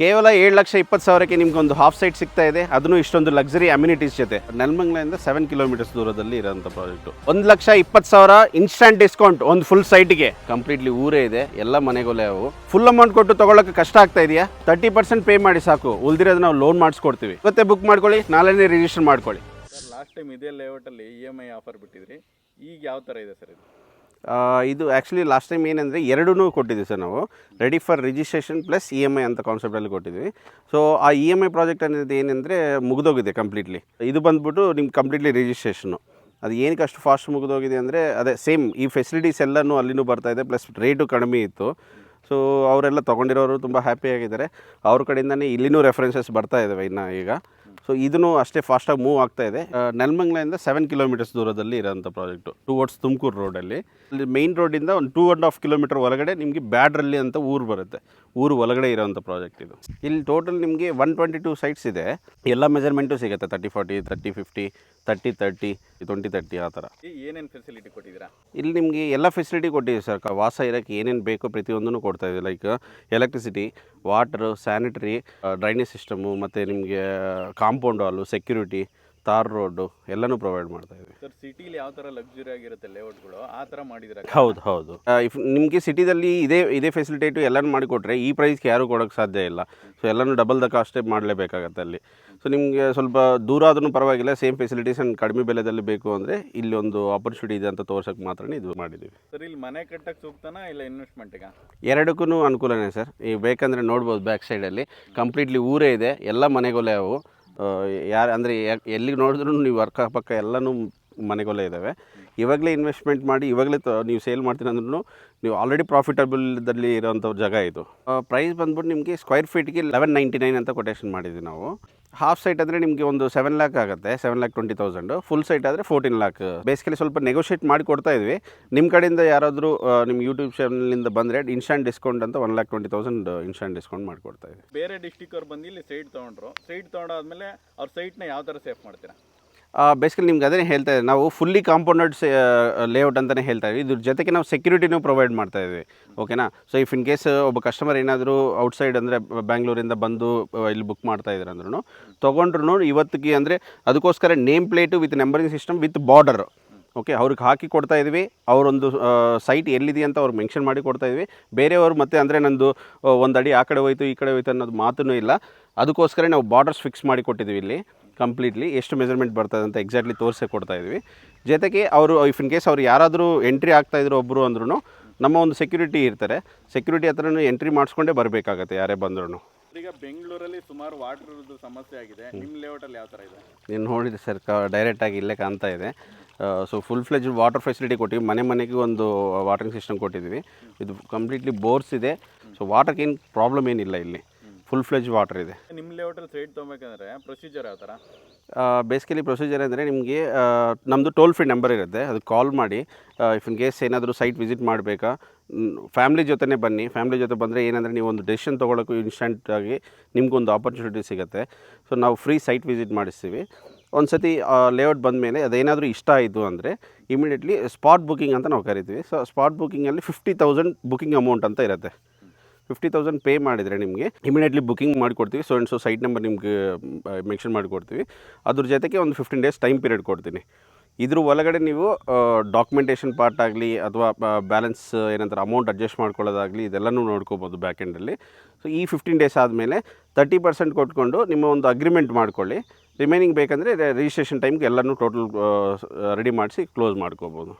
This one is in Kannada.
ಕೇವಲ ಏಳು ಲಕ್ಷ ಇಪ್ಪತ್ತು ಸಾವಿರಕ್ಕೆ ನಿಮ್ಗೆ ಒಂದು ಹಾಫ್ ಸೈಟ್ ಸಿಗ್ತಾ ಇದೆ. ಅದನ್ನು ಇಷ್ಟೊಂದು ಲಕ್ಸರಿ ಅಮ್ಯುನಿಟೀಸ್ ಜೊತೆ. ನೆಲಮಂಗ್ಲಿಂದ ಸೆವೆನ್ ಕಿಲೋಮೀಟರ್ಸ್ ದೂರದಲ್ಲಿ ಇರೋಂಥ ಪ್ರಾಜೆಕ್ಟ್ ಒಂದು ಲಕ್ಷ ಇಪ್ಪತ್ತು ಸಾವಿರ ಇನ್ಸ್ಟಂಟ್ ಡಿಸ್ಕೌಂಟ್ ಒಂದು ಫುಲ್ ಸೈಟ್ಗೆ ಕಂಪ್ಲೀಟ್ಲಿ ಊರೇ ಇದೆ. ಎಲ್ಲ ಮನೆಗಳೇ ಅವು. ಫುಲ್ ಅಮೌಂಟ್ ಕೊಟ್ಟು ತಗೊಳ್ಳೋಕೆ ಕಷ್ಟ ಆಗ್ತಾ ಇದೆಯಾ? ತರ್ಟಿ ಪರ್ಸೆಂಟ್ ಪೇ ಮಾಡಿ ಸಾಕು. ಉಳಿದಿರೋದು ನಾವು ಲೋನ್ ಮಾಡಿಸ್ಕೊಡ್ತೀವಿ. ಮತ್ತೆ ಬುಕ್ ಮಾಡ್ಕೊಳ್ಳಿ, ನಾಳೆನೇ ರಿಜಿಸ್ಟರ್ ಮಾಡ್ಕೊಳ್ಳಿ. ಲಾಸ್ಟ್ ಟೈಮ್ ಇದೇ ಲೇಔಟಲ್ಲಿ ಇ ಎಂ ಐ ಆಫರ್ ಬಿಟ್ಟಿದ್ರಿ. ಈಗ ಯಾವ ಥರ ಇದೆ ಸರ್ ಇದು? ಇದು ಆ್ಯಕ್ಚುಲಿ ಲಾಸ್ಟ್ ಟೈಮ್ ಏನಂದರೆ ಎರಡೂ ಕೊಟ್ಟಿದ್ದೀವಿ ಸರ್ ನಾವು. Ready for registration plus E M I ಅಂತ ಕಾನ್ಸೆಪ್ಟಲ್ಲಿ ಕೊಟ್ಟಿದ್ವಿ. ಸೊ ಆ ಇ ಎಂ ಐ ಪ್ರಾಜೆಕ್ಟ್ ಅನ್ನೋದು ಏನಂದರೆ ಮುಗಿದೋಗಿದೆ ಕಂಪ್ಲೀಟ್ಲಿ ಇದು ಬಂದ್ಬಿಟ್ಟು ನಿಮ್ಗೆ ಕಂಪ್ಲೀಟ್ಲಿ ರಿಜಿಸ್ಟ್ರೇಷನು ಅದು ಏನಕ್ಕೆ ಅಷ್ಟು ಫಾಸ್ಟ್ ಮುಗಿದೋಗಿದೆ ಅಂದರೆ ಅದೇ ಸೇಮ್ ಈ ಫೆಸಿಲಿಟೀಸ್ ಎಲ್ಲನೂ ಅಲ್ಲಿನೂ ಇದೆ ಪ್ಲಸ್ ರೇಟು ಕಡಿಮೆ ಇತ್ತು. ಸೊ ಅವರೆಲ್ಲ ತೊಗೊಂಡಿರೋರು ತುಂಬ ಹ್ಯಾಪಿಯಾಗಿದ್ದಾರೆ ಅವ್ರ ಕಡೆಯಿಂದನೇ ಇಲ್ಲಿನೂ ರೆಫರೆನ್ಸಸ್ ಬರ್ತಾ ಇದ್ದಾವೆ ಇನ್ನು ಈಗ. ಸೊ ಇದನ್ನು ಅಷ್ಟೇ ಫಾಸ್ಟಾಗಿ ಮೂವ್ ಆಗ್ತಾ ಇದೆ. ನೆಲಮಂಗ್ಲಿಂದ ಸೆವೆನ್ ಕಿಲೋಮೀಟರ್ಸ್ ದೂರದಲ್ಲಿ ಇರೋಂಥ ಪ್ರಾಜೆಕ್ಟು ಟುವರ್ಡ್ಸ್ ತುಮಕೂರು ರೋಡಲ್ಲಿ ಅಲ್ಲಿ. ಮೈನ್ ರೋಡಿಂದ ಒಂದು ಟೂ ಆ್ಯಂಡ್ ಹಾಫ್ ಕಿಲೋಮೀಟರ್ ಒಳಗಡೆ ನಿಮಗೆ ಬ್ಯಾಡ್ರಲ್ಲಿ ಅಂತ ಊರು ಬರುತ್ತೆ. ಊರು ಒಳಗಡೆ ಇರೋವಂಥ ಪ್ರಾಜೆಕ್ಟ್ ಇದು. ಇಲ್ಲಿ ಟೋಟಲ್ ನಿಮಗೆ ಒನ್ ಟ್ವೆಂಟಿ ಟೂ ಸೈಟ್ಸ್ ಇದೆ. ಎಲ್ಲ ಮೆಜರ್ಮೆಂಟು ಸಿಗುತ್ತೆ thirty forty thirty fifty thirty thirty twenty thirty ಆ ಥರ. ಏನೇನು ಫೆಸಿಲಿಟಿ ಕೊಟ್ಟಿದ್ದೀರಾ? ಇಲ್ಲಿ ನಿಮಗೆ ಎಲ್ಲ ಫೆಸಿಲಿಟಿ ಕೊಟ್ಟಿದ್ದೀವಿ ಸರ್ ವಾಸ ಇರೋಕ್ಕೆ ಏನೇನು ಬೇಕೋ ಪ್ರತಿಯೊಂದನ್ನು ಕೊಡ್ತಾ ಇದೆ like electricity water sanitary drainage system ಮತ್ತು ನಿಮಗೆ compound wall security tar road ಎಲ್ಲನೂ ಪ್ರೊವೈಡ್ ಮಾಡ್ತಾ ಇದ್ದೀವಿ ಸರ್ ಸಿಟಿಲಿ ಯಾವ ಥರ ಲಕ್ಸುರಿ ಆಗಿರುತ್ತೆ ಲೇಔಟ್ಗಳು ಆ ಥರ ಮಾಡಿದ್ರೆ? ಹೌದು ಹೌದು. ಇಫ್ ನಿಮಗೆ ಸಿಟಿದಲ್ಲಿ ಇದೇ ಇದೇ ಫೆಸಿಲಿಟೇಟು ಎಲ್ಲನೂ ಮಾಡಿಕೊಟ್ರೆ ಈ ಪ್ರೈಸ್ಗೆ ಯಾರೂ ಕೊಡೋಕ್ಕೆ ಸಾಧ್ಯ ಇಲ್ಲ. ಸೊ ಎಲ್ಲನೂ ಡಬಲ್ ದ ಕಾಸ್ಟೇ ಮಾಡಲೇಬೇಕಾಗತ್ತೆ ಅಲ್ಲಿ. ಸೊ ನಿಮಗೆ ಸ್ವಲ್ಪ ದೂರ ಆದ್ರೂ ಪರವಾಗಿಲ್ಲ ಸೇಮ್ ಫೆಸಿಲಿಟೀಸ್ ಆ್ಯಂಡ್ ಕಡಿಮೆ ಬೆಲೆದಲ್ಲಿ ಬೇಕು ಅಂದರೆ ಇಲ್ಲಿ ಒಂದು ಆಪರ್ಚುನಿಟಿ ಇದೆ ಅಂತ ತೋರ್ಸೋಕ್ಕೆ ಮಾತ್ರ ಇದು ಮಾಡಿದ್ದೀವಿ ಸರ್ ಇಲ್ಲಿ ಮನೆ ಕಟ್ಟಕ್ಕೆ ಸೂಕ್ತನಾ ಇಲ್ಲ ಇನ್ವೆಸ್ಟ್ಮೆಂಟ್ಗೆ ಎರಡಕ್ಕೂ ಅನುಕೂಲನೇ ಸರ್. ಈಗ ಬೇಕಂದರೆ ನೋಡ್ಬೋದು ಬ್ಯಾಕ್ ಸೈಡಲ್ಲಿ ಕಂಪ್ಲೀಟ್ಲಿ ಊರೇ ಇದೆ. ಎಲ್ಲ ಮನೆಗಳೇ ಅವು. ಯಾರು ಅಂದರೆ ಎಲ್ಲಿಗೆ ನೋಡಿದ್ರು ನೀವು ಅಕ್ಕಪಕ್ಕ ಎಲ್ಲನೂ ಮನೆಗಳೇ ಇದ್ದಾವೆ ಇವಾಗಲೇ ಇನ್ವೆಸ್ಟ್ಮೆಂಟ್ ಮಾಡಿ, ಇವಾಗಲೇ ತ ನೀವು ಸೇಲ್ ಮಾಡ್ತೀನಿ ಅಂದ್ರೂ ನೀವು ಆಲ್ರೆಡಿ ಪ್ರಾಫಿಟಬಲ್ದಲ್ಲಿ ಇರೋಂಥ ಜಾಗ ಇದು. ಪ್ರೈಸ್ ಬಂದ್ಬಿಟ್ಟು ನಿಮಗೆ ಸ್ಕ್ವೈರ್ ಫೀಟ್ಗೆ ಲೆವೆನ್ ನೈಂಟಿ ನೈನ್ ಅಂತ ಕೊಟೇಶನ್ ಮಾಡಿದ್ವಿ ನಾವು. ಹಾಫ್ ಸೈಟ್ ಅಂದರೆ ನಿಮಗೆ ಒಂದು ಸೆವೆನ್ ಲ್ಯಾಕ್ ಆಗುತ್ತೆ seven lakh twenty thousand full site ಆದರೆ ಫೋರ್ಟೀನ್ ಲ್ಯಾಕ್ ಬೇಸಿಕಲಿ ಸ್ವಲ್ಪ ನೆಗೋಷಿಯೇಟ್ ಮಾಡಿ ಕೊಡ್ತಾ ಇದ್ವಿ. ನಿಮ್ಮ ಕಡೆಯಿಂದ ಯಾರಾದರೂ ನಿಮ್ಮ ಯೂಟ್ಯೂಬ್ ಚಾನಲಿಂದ ಬಂದರೆ ಇನ್ಸ್ಟಂಟ್ ಡಿಸ್ಕೌಂಟ್ ಅಂತ one lakh twenty thousand instant discount ಮಾಡಿಕೊಡ್ತಾ ಇದ್ವಿ. ಬೇರೆ ಡಿಸ್ಟಿಕ್ ಅವ್ರು ಬಂದು ಇಲ್ಲಿ ಸೈಟ್ ತೊಗೊಂಡ್ರು. ಸೈಟ್ ತೊಗೊಂಡಾದ್ಮೇಲೆ ಅವ್ರ ಸೈಟ್ನ ಯಾವ ಥರ ಸೇಫ್ ಮಾಡ್ತೀರಾ? ಬೇಸಿಕಲಿ ನಿಮ್ಗೆ ಅದೇ ಹೇಳ್ತಾ ಇದ್ದೀವಿ ನಾವು ಫುಲ್ಲಿ ಕಾಂಪೌಂಡೆಡ್ ಲೇಔಟ್ ಅಂತಲೇ ಹೇಳ್ತಾ ಇದ್ವಿ ಇದ್ರ ಜೊತೆಗೆ ನಾವು ಸೆಕ್ಯೂರಿಟಿನೂ ಪ್ರೊವೈಡ್ ಮಾಡ್ತಾ ಇದ್ದೀವಿ. ಓಕೆನಾ ಸೊ ಇಫ್ ಇನ್ ಕೇಸ್ ಒಬ್ಬ ಕಸ್ಟಮರ್ ಏನಾದರೂ ಔಟ್ಸೈಡ್ ಅಂದರೆ ಬ್ಯಾಂಗ್ಳೂರಿಂದ ಬಂದು ಇಲ್ಲಿ ಬುಕ್ ಮಾಡ್ತಾ ಇದ್ದಾರೆ ಅಂದ್ರೂ ತೊಗೊಂಡ್ರು ಇವತ್ತಿಗೆ ಅಂದರೆ ಅದಕ್ಕೋಸ್ಕರ name plate with numbering system with border okay ಅವ್ರಿಗೆ ಹಾಕಿ ಕೊಡ್ತಾ ಇದ್ವಿ ಅವರೊಂದು ಸೈಟ್ ಎಲ್ಲಿದೆ ಅಂತ ಅವ್ರಿಗೆ ಮೆನ್ಷನ್ ಮಾಡಿ ಕೊಡ್ತಾ ಇದ್ವಿ ಬೇರೆಯವರು ಮತ್ತೆ ಅಂದರೆ ನಂದು ಒಂದು ಅಡಿ ಆ ಕಡೆ ಹೋಯ್ತು, ಈ ಕಡೆ ಹೋಯ್ತು ಅನ್ನೋದು ಮಾತೂ ಇಲ್ಲ. ಅದಕ್ಕೋಸ್ಕರ ನಾವು ಬಾರ್ಡರ್ಸ್ ಫಿಕ್ಸ್ ಮಾಡಿ ಕೊಟ್ಟಿದ್ವಿ ಇಲ್ಲಿ. ಕಂಪ್ಲೀಟ್ಲಿ ಎಷ್ಟು ಮೆಜರ್ಮೆಂಟ್ ಬರ್ತದೆ ಅಂತ ಎಕ್ಸಾಕ್ಟ್ಲಿ ತೋರಿಸಿ ಕೊಡ್ತಾ ಇದ್ವಿ ಜೊತೆಗೆ ಅವರು ಇಫ್ ಇನ್ ಕೇಸ್ ಅವ್ರು ಯಾರಾದರೂ ಎಂಟ್ರಿ ಆಗ್ತಾ ಇದ್ರು ಒಬ್ಬರು ಅಂದ್ರೂ ನಮ್ಮ ಒಂದು ಸೆಕ್ಯೂರಿಟಿ ಇರ್ತಾರೆ. ಸೆಕ್ಯೂರಿಟಿ ಹತ್ರನೂ ಎಂಟ್ರಿ ಮಾಡಿಸ್ಕೊಂಡೇ ಬರಬೇಕಾಗತ್ತೆ ಯಾರೇ ಬಂದ್ರೂ ಈಗ ಬೆಂಗಳೂರಲ್ಲಿ ಸುಮಾರು ವಾಟರ್ದು ಸಮಸ್ಯೆ ಆಗಿದೆ. ನಿಮ್ಮ ಲೇಔಟಲ್ಲಿ ಯಾವ ಥರ ಇದೆ? ನೀನು ನೋಡಿದೆ ಸರ್ ಕ ಡೈರೆಕ್ಟಾಗಿ ಇಲ್ಲೇ ಕಾಣ್ತಾ ಇದೆ. So full fledged water facility ಕೊಟ್ಟಿವಿ. ಮನೆ ಮನೆಗೆ ಒಂದು ವಾಟರಿಂಗ್ ಸಿಸ್ಟಮ್ ಕೊಟ್ಟಿದ್ದೀವಿ. ಇದು ಕಂಪ್ಲೀಟ್ಲಿ ಬೋರ್ಸ್ ಇದೆ. ಸೊ ವಾಟರ್ಗೇನು ಪ್ರಾಬ್ಲಮ್ ಏನಿಲ್ಲ ಇಲ್ಲಿ. ಫುಲ್ ಫ್ಲೆಜ್ ವಾಟರ್ ಇದೆ. ನಿಮ್ಮ ಲೇಔಟಲ್ಲಿ ಸೈಟ್ ತೊಗೊಬೇಕಂದ್ರೆ ಪ್ರೊಸೀಜರ್ ಯಾವ ಥರ ಬೇಸಿಕಲಿ ಪ್ರೊಸೀಜರ್ ಅಂದರೆ ನಿಮಗೆ ನಮ್ಮದು ಟೋಲ್ ಫ್ರೀ ನಂಬರ್ ಇರುತ್ತೆ ಅದು ಕಾಲ್ ಮಾಡಿ ಇಫ್ ಇನ್ ಕೇಸ್ ಏನಾದರೂ ಸೈಟ್ ವಿಸಿಟ್ ಮಾಡಬೇಕಾ ಫ್ಯಾಮ್ಲಿ ಜೊತೆನೇ ಬನ್ನಿ ಫ್ಯಾಮ್ಲಿ ಜೊತೆ ಬಂದರೆ ಏನಂದರೆ ನೀವು ಒಂದು ಡೆಸಿಷನ್ ತೊಗೊಳಕ್ಕೂ ಇನ್ಸ್ಟೆಂಟಾಗಿ ನಿಮಗೊಂದು ಆಪರ್ಚುನಿಟಿ ಸಿಗುತ್ತೆ. ಸೊ ನಾವು ಫ್ರೀ ಸೈಟ್ ವಿಸಿಟ್ ಮಾಡಿಸ್ತೀವಿ. ಒಂದು ಸತಿ ಲೇಔಟ್ ಬಂದಮೇಲೆ ಅದೇನಾದರೂ ಇಷ್ಟ ಆಯಿತು ಅಂದರೆ ಇಮಿಡಿಯೇಟ್ಲಿ ಸ್ಪಾಟ್ ಬುಕಿಂಗ್ ಅಂತ ನಾವು ಕರಿತೀವಿ. ಸೊ ಸ್ಪಾಟ್ ಬುಕ್ಕಿಂಗಲ್ಲಿ ಫಿಫ್ಟಿ ತೌಸಂಡ್ ಬುಕಿಂಗ್ ಅಮೌಂಟ್ ಅಂತ ಇರುತ್ತೆ. ಫಿಫ್ಟಿ ತೌಸಂಡ್ ಪೇ ಮಾಡಿದರೆ ನಿಮಗೆ ಇಮಿಡಿಯೇಟ್ಲಿ ಬುಕಿಂಗ್ ಮಾಡಿಕೊಡ್ತೀವಿ. So and so site number ನಿಮಗೆ ಮೆನ್ಷನ್ ಮಾಡಿಕೊಡ್ತೀವಿ. ಅದ್ರ ಜೊತೆಗೆ ಒಂದು ಫಿಫ್ಟೀನ್ ಡೇಸ್ ಟೈಮ್ ಪೀರಿಯಡ್ ಕೊಡ್ತೀನಿ. ಇದ್ರ ಒಳಗಡೆ ನೀವು ಡಾಕ್ಯುಮೆಂಟೇಷನ್ ಪಾರ್ಟ್ ಆಗಲಿ ಅಥವಾ ಬ್ಯಾಲೆನ್ಸ್ ಏನಂತಾರೆ ಅಮೌಂಟ್ ಅಡ್ಜಸ್ಟ್ ಮಾಡ್ಕೊಳ್ಳೋದಾಗಲಿ ಇದೆಲ್ಲನೂ ನೋಡ್ಕೋಬೋದು ಬ್ಯಾಕ್ ಎಂಡಲ್ಲಿ ಸೊ ಈ ಫಿಫ್ಟೀನ್ ಡೇಸ್ ಆದಮೇಲೆ ತರ್ಟಿ ಪರ್ಸೆಂಟ್ ಕೊಟ್ಕೊಂಡು ನಿಮ್ಮ ಒಂದು ಅಗ್ರಿಮೆಂಟ್ ಮಾಡ್ಕೊಳ್ಳಿ. ರಿಮೈನಿಂಗ್ ಬೇಕಂದರೆ ರಿಜಿಸ್ಟ್ರೇಷನ್ ಟೈಮ್ಗೆ ಎಲ್ಲನೂ ಟೋಟಲ್ ರೆಡಿ ಮಾಡಿಸಿ ಕ್ಲೋಸ್ ಮಾಡ್ಕೋಬೋದು.